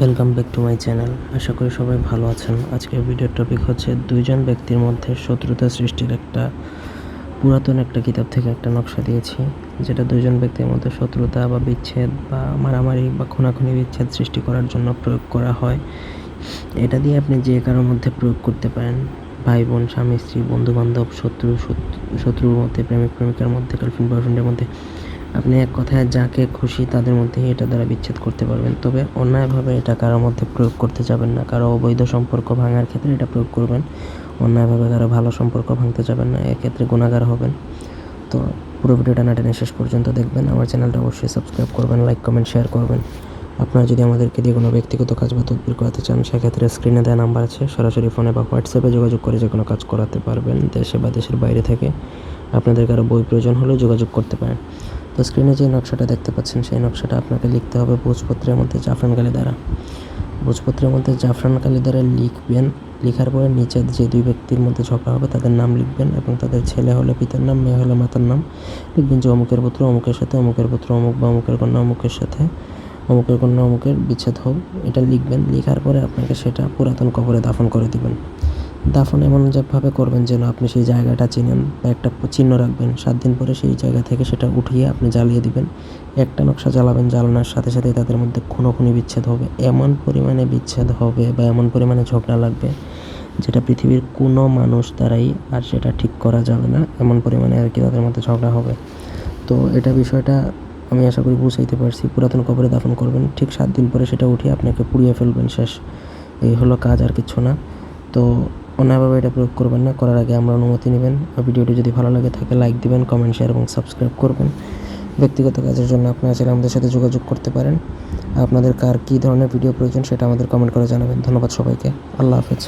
Welcome back to my channel আশা করি সবাই ভালো আছেন। আজকের ভিডিওর টপিক হচ্ছে দুইজন ব্যক্তির মধ্যে শত্রুতা সৃষ্টির একটা পুরাতন একটা কিতাব থেকে একটা নকশা দিয়েছি, যেটা দুইজন ব্যক্তির মধ্যে শত্রুতা বা বিচ্ছেদ বা মারামারি বা খুনাখুনি বিচ্ছেদ সৃষ্টি করার জন্য প্রয়োগ করা হয়। এটা দিয়ে আপনি যে কারোর মধ্যে প্রয়োগ করতে পারেন, ভাই বোন, স্বামী, স্ত্রী বন্ধু বান্ধব শত্রু, শত্রু- শত্রুর মধ্যে প্রেমিক প্রেমিকার মধ্যে গার্লফ্রেন্ড বয়ফ্রেন্ডের মধ্যে আপনি এক কথায় যাকে খুশি তাদের মধ্যেই এটা দ্বারা বিচ্ছেদ করতে পারবেন। তবে অন্যায়ভাবে এটা কারোর মধ্যে প্রয়োগ করতে যাবেন না। কারও অবৈধ সম্পর্ক ভাঙার ক্ষেত্রে এটা প্রয়োগ করবেন। অন্যায়ভাবে কারও ভালো সম্পর্ক ভাঙতে যাবেন না। এক্ষেত্রে গুণাগার হবেন। তো পুরো ভিডিওটা না টেনে শেষ পর্যন্ত দেখবেন। আমার চ্যানেলটা অবশ্যই সাবস্ক্রাইব করবেন, লাইক, কমেন্ট, শেয়ার করবেন। আপনারা যদি আমাদেরকে দিয়ে কোনো ব্যক্তিগত কাজ বা তদবির করাতে চান, সেক্ষেত্রে স্ক্রিনে দেওয়া নাম্বার আছে। সরাসরি ফোনে বা হোয়াটসঅ্যাপে যোগাযোগ করে যে কোনো কাজ করাতে পারবেন দেশে বা দেশের বাইরে থেকে। আপনাদের কারও বই প্রয়োজন হলেও যোগাযোগ করতে পারেন। তো স্ক্রিনে যে নকশাটা দেখতে পাচ্ছেন, সেই নকশাটা আপনাকে লিখতে হবে ভোজপত্রের মধ্যে জাফরান কালি দ্বারা ভোজপত্রের মধ্যে জাফরান কালি দ্বারা লিখবেন। লেখার পরে নিচে যে দুই ব্যক্তির মধ্যে ঝগড়া হবে, তাদের নাম লিখবেন এবং তাদের ছেলে হলে পিতার নাম, মেয়ে হলে মাতার নাম লিখবেন যে অমুকের পুত্র, অমুকের সাথে, অমুকের পুত্র, অমুক বা অমুকের কন্যা, অমুকের সাথে, অমুকের কন্যা, অমুকের বিচ্ছেদ হোক, এটা লিখবেন। লেখার পরে আপনাকে সেটা পুরাতন কবরে দাফন করে দিবেন। দাফন এমন যেভাবে করবেন যেন আপনি সেই জায়গাটা চিনেন বা একটা চিহ্ন রাখবেন। সাত দিন পরে সেই জায়গা থেকে সেটা উঠিয়ে আপনি জ্বালিয়ে দিবেন। একটা নকশা জ্বালাবেন, জ্বালানোর সাথে সাথে তাদের মধ্যে খুনোখুনি বিচ্ছেদ হবে। এমন পরিমাণে বিচ্ছেদ হবে বা এমন পরিমাণে ঝগড়া লাগবে যেটা পৃথিবীর কোনো মানুষ দ্বারাই আর সেটা ঠিক করা যাবে না। এমন পরিমাণে আর কি তাদের মধ্যে ঝগড়া হবে। তো এটা বিষয়টা আমি আশা করি বুঝাইতে পারছি। পুরাতন কবরে দাফন করবেন। ঠিক সাত দিন পরে সেটা উঠিয়ে আপনাকে পুড়িয়ে ফেলবেন শেষ। এই হলো কাজ আর কিছু না। তো অন্যায়ভাবে এটা প্রয়োগ করবেন না, করার আগে আমরা অনুমতি নেবেন। আর ভিডিওটি যদি ভালো লাগে থাকে, লাইক দিবেন কমেন্ট শেয়ার এবং সাবস্ক্রাইব করবেন। ব্যক্তিগত কাজের জন্য আপনারা চাইলে আমাদের সাথে যোগাযোগ করতে পারেন। আপনাদের কার কী ধরনের ভিডিও প্রয়োজন সেটা আমাদের কমেন্ট করে জানাবেন। ধন্যবাদ সবাইকে। আল্লাহ হাফেজ।